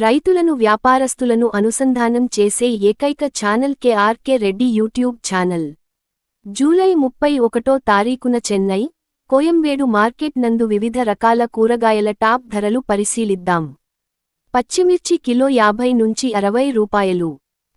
రైతులను వ్యాపారస్తులను అనుసంధానం చేసే ఏకైక channel KRK Reddy YouTube channel. July ముప్పై ఒకటో తారీఖున చెన్నై కోయంబేడు మార్కెట్ నందు వివిధ రకాల కూరగాయల టాప్ ధరలు పరిశీలిద్దాం. పచ్చిమిర్చి కిలో యాభై నుంచి అరవై రూపాయలు.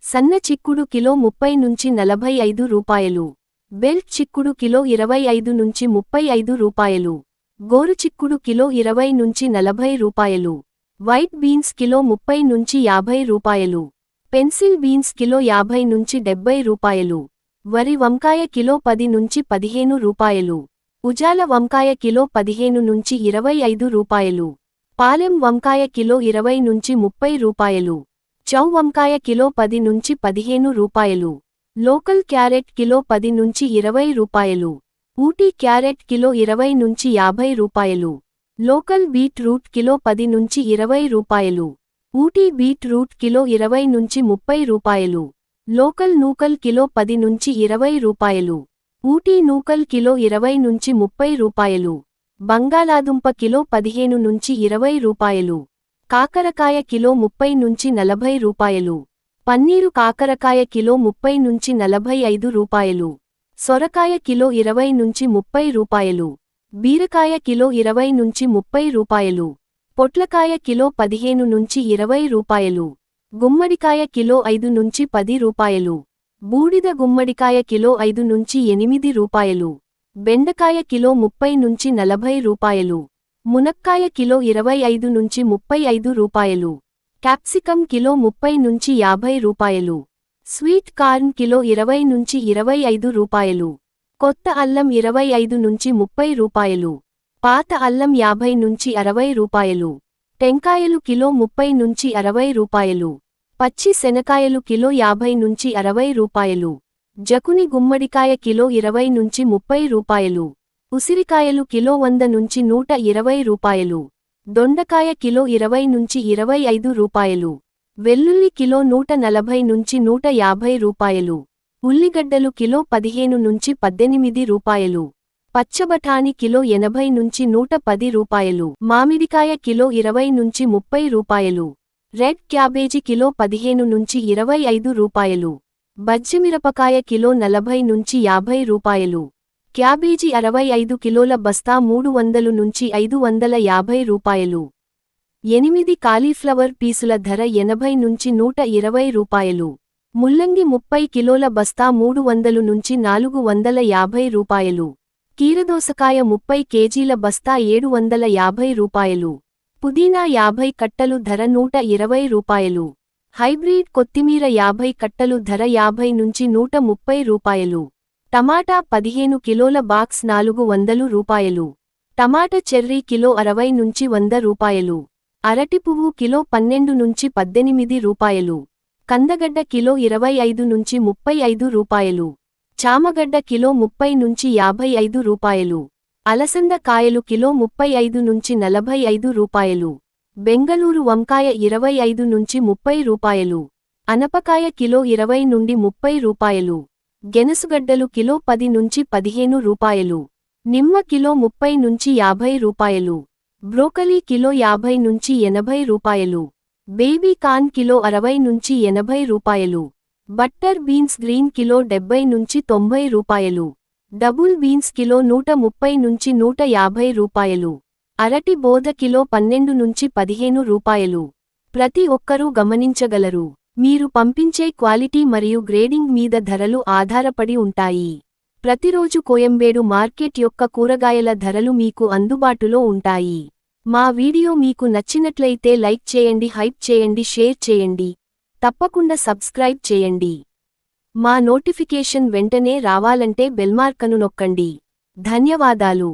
సన్న చిక్కుడు కిలో ముప్పై నుంచి నలభై ఐదు రూపాయలు. బెల్ట్ చిక్కుడు కిలో ఇరవై ఐదు నుంచి ముప్పై ఐదు రూపాయలు. గోరు చిక్కుడు కిలో ఇరవై నుంచి నలభై రూపాయలు. వైట్ బీన్స్ కిలో ముప్పై నుంచి యాభై రూపాయలు. పెన్సిల్ బీన్స్ కిలో యాభై నుంచి డెబ్బై రూపాయలు. వరి వంకాయ కిలో పది నుంచి పదిహేను రూపాయలు. ఉజాల వంకాయ కిలో పదిహేను నుంచి ఇరవై ఐదు రూపాయలు. పాలెం వంకాయ కిలో ఇరవై నుంచి ముప్పై రూపాయలు. చౌ వంకాయ కిలో పది నుంచి పదిహేను రూపాయలు. లోకల్ క్యారెట్ కిలో పది నుంచి ఇరవై రూపాయలు. ఊటీ క్యారెట్ కిలో ఇరవై నుంచి యాభై రూపాయలు. లోకల్ బీట్ రూట్ కిలో పది నుంచి ఇరవై రూపాయలు. ఊటీ బీట్ రూట్ కిలో ఇరవై నుంచి ముప్పై రూపాయలు. లోకల్ నూకల్ కిలో పది నుంచి ఇరవై రూపాయలు. ఊటీ నూకల్ కిలో ఇరవై నుంచి ముప్పై రూపాయలు. బంగాళాదుంప కిలో పదిహేను నుంచి ఇరవై రూపాయలు. కాకరకాయ కిలో ముప్పై నుంచి నలభై రూపాయలు. పన్నీరు కాకరకాయ కిలో ముప్పై నుంచి నలభై ఐదు రూపాయలు. సొరకాయ కిలో ఇరవై నుంచి ముప్పై రూపాయలు. బీరకాయ కిలో ఇరవై నుంచి ముప్పై రూపాయలు. పొట్లకాయ కిలో పదిహేను నుంచి ఇరవై రూపాయలు. గుమ్మడికాయ కిలో ఐదు నుంచి పది రూపాయలు. బూడిద గుమ్మడికాయ కిలో ఐదు నుంచి ఎనిమిది రూపాయలు. బెండకాయ కిలో ముప్పై నుంచి నలభై రూపాయలు. మునక్కాయ కిలో ఇరవై ఐదు నుంచి ముప్పై ఐదు రూపాయలు. క్యాప్సికం కిలో ముప్పై నుంచి యాభై రూపాయలు. స్వీట్ కార్న్ కిలో ఇరవై నుంచి ఇరవై ఐదు రూపాయలు. కొత్త అల్లం ఇరవై ఐదు నుంచి ముప్పై రూపాయలు. పాత అల్లం యాభై నుంచి అరవై రూపాయలు. టెంకాయలు కిలో ముప్పై నుంచి అరవై రూపాయలు. పచ్చి శనకాయలు కిలో యాభై నుంచి అరవై రూపాయలు. జకుని గుమ్మడికాయ కిలో ఇరవై నుంచి ముప్పై రూపాయలు. ఉసిరికాయలు కిలో వంద నుంచి నూట ఇరవై రూపాయలు. దొండకాయ కిలో ఇరవై నుంచి ఇరవై ఐదు రూపాయలు. వెల్లుల్లి కిలో నూట నలభై నుంచి నూట యాభై రూపాయలు. ఉల్లిగడ్డలు కిలో పదిహేను నుంచి పద్దెనిమిది రూపాయలు. పచ్చబఠాని కిలో ఎనభై నుంచి నూట పది రూపాయలు. మామిడికాయ కిలో ఇరవై నుంచి ముప్పై రూపాయలు. రెడ్ క్యాబేజీ కిలో పదిహేను నుంచి ఇరవై ఐదు రూపాయలు. బజ్జిమిరపకాయ కిలో నలభై నుంచి యాభై రూపాయలు. క్యాబేజీ అరవై ఐదు కిలోల బస్తా మూడు వందలు నుంచి ఐదు వందల యాభై రూపాయలు. ఎనిమిది కాలీఫ్లవర్ పీసుల ధర ఎనభై నుంచి నూట ఇరవై రూపాయలు. ముల్లంగి ముప్పై కిలోల బస్తా మూడు వందలు నుంచి నాలుగు వందల యాభై రూపాయలు. కీరదోసకాయ ముప్పై కేజీల బస్తా ఏడు వందల యాభై రూపాయలు. పుదీనా యాభై కట్టలు ధర నూట ఇరవై రూపాయలు. హైబ్రిడ్ కొత్తిమీర యాభై కట్టలు ధర యాభై నుంచి నూట ముప్పై రూపాయలు. టమాటా పదిహేను కిలోల బాక్స్ నాలుగు వందలు రూపాయలు. టమాటా చెర్రీ కిలో అరవై నుంచి వంద రూపాయలు. అరటి పువ్వు కిలో పన్నెండు నుంచి పద్దెనిమిది రూపాయలు. కందగడ్డ కిలో ఇరవై ఐదు నుంచి ముప్పై ఐదు రూపాయలు. చామగడ్డ కిలో ముప్పై నుంచి యాభై ఐదు రూపాయలు. అలసంద కాయలు కిలో ముప్పై ఐదు నుంచి నలభై ఐదు రూపాయలు. బెంగళూరు వంకాయ ఇరవై ఐదు నుంచి ముప్పై రూపాయలు. అనపకాయ కిలో ఇరవై నుండి ముప్పై రూపాయలు. గెనసుగడ్డలు కిలో పది నుంచి పదిహేను రూపాయలు. నిమ్మ కిలో ముప్పై నుంచి యాభై రూపాయలు. బ్రోకలీ కిలో యాభై నుంచి ఎనభై రూపాయలు. బేబీ కాన్ కిలో అరవై నుంచి ఎనభై రూపాయలు. బట్టర్ బీన్స్ గ్రీన్ కిలో డెబ్బై నుంచి తొంభై రూపాయలు. డబుల్ బీన్స్ కిలో నూట ముప్పై నుంచి నూట యాభై రూపాయలు. అరటి బోధ కిలో పన్నెండు నుంచి పదిహేను రూపాయలు. ప్రతి ఒక్కరూ గమనించగలరు. మీరు పంపించే క్వాలిటీ మరియు గ్రేడింగ్ మీద ధరలు ఆధారపడి ఉంటాయి. ప్రతిరోజు కోయంబేడు మార్కెట్ యొక్క కూరగాయల ధరలు మీకు అందుబాటులో ఉంటాయి. మా వీడియో మీకు నచ్చినట్లయితే లైక్ చేయండి హైప్ చేయండి షేర్ చేయండి. తప్పకుండా సబ్స్క్రైబ్ చేయండి. మా నోటిఫికేషన్ వెంటనే రావాలంటే బెల్మార్కను నొక్కండి. ధన్యవాదాలు.